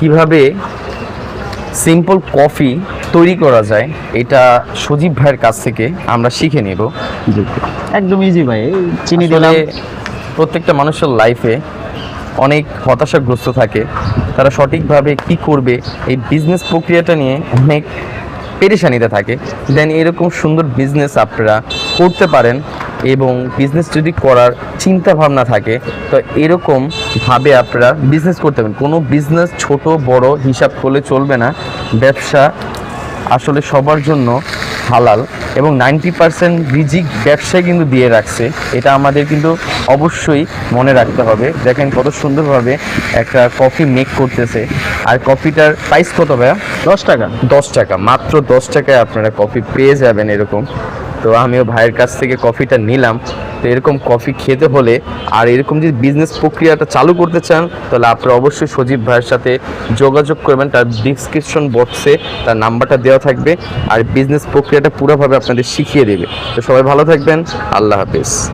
কীভাবে simple coffee তৈরি করা যায় এটা সজীব ভাইয়ের কাছ থেকে আমরা শিখে নেব। একদম ইজি ভাই চিনি দিলাম। প্রত্যেকটা মানুষের লাইফে অনেক হতাশাগ্রস্ত থাকে। তারা সঠিকভাবে কি করবে এই বিজনেস প্রক্রিয়াটা নিয়ে অনেক পেরেশানিতে থাকে। দেন এরকম সুন্দর বিজনেস আপনারা করতে পারেন। এবং বিজনেস যদি করার চিন্তা ভাবনা থাকে তো এরকম ভাবে আপনারা বিজনেস করতে পারেন। কোনো বিজনেস ছোট বড় হিসাব করলে চলবে না। ব্যবসা আসলে সবার জন্য হালাল এবং নাইনটি পার্সেন্ট রিজিক ব্যবসায় কিন্তু দিয়ে রাখছে। এটা আমাদের কিন্তু অবশ্যই মনে রাখতে হবে। দেখেন কত সুন্দরভাবে একটা কফি মেক করতেছে। আর কফিটার প্রাইস কত ভাইয়া? দশ টাকা। দশ টাকা। মাত্র দশ টাকায় আপনারা কফি পেয়ে যাবেন এরকম। তো আমিও ভাইয়ের কাছ থেকে কফিটা নিলাম। তো এরকম কফি খেতে হলে আর এরকম যদি বিজনেস প্রক্রিয়াটা চালু করতে চান, তাহলে আপনারা অবশ্যই সজীব ভাইয়ের সাথে যোগাযোগ করবেন। তার ডিসক্রিপশন বক্সে তার নাম্বারটা দেওয়া থাকবে। আর বিজনেস প্রক্রিয়াটা পুরোভাবে আপনাদের শিখিয়ে দেবে। তো সবাই ভালো থাকবেন। আল্লাহ হাফেজ।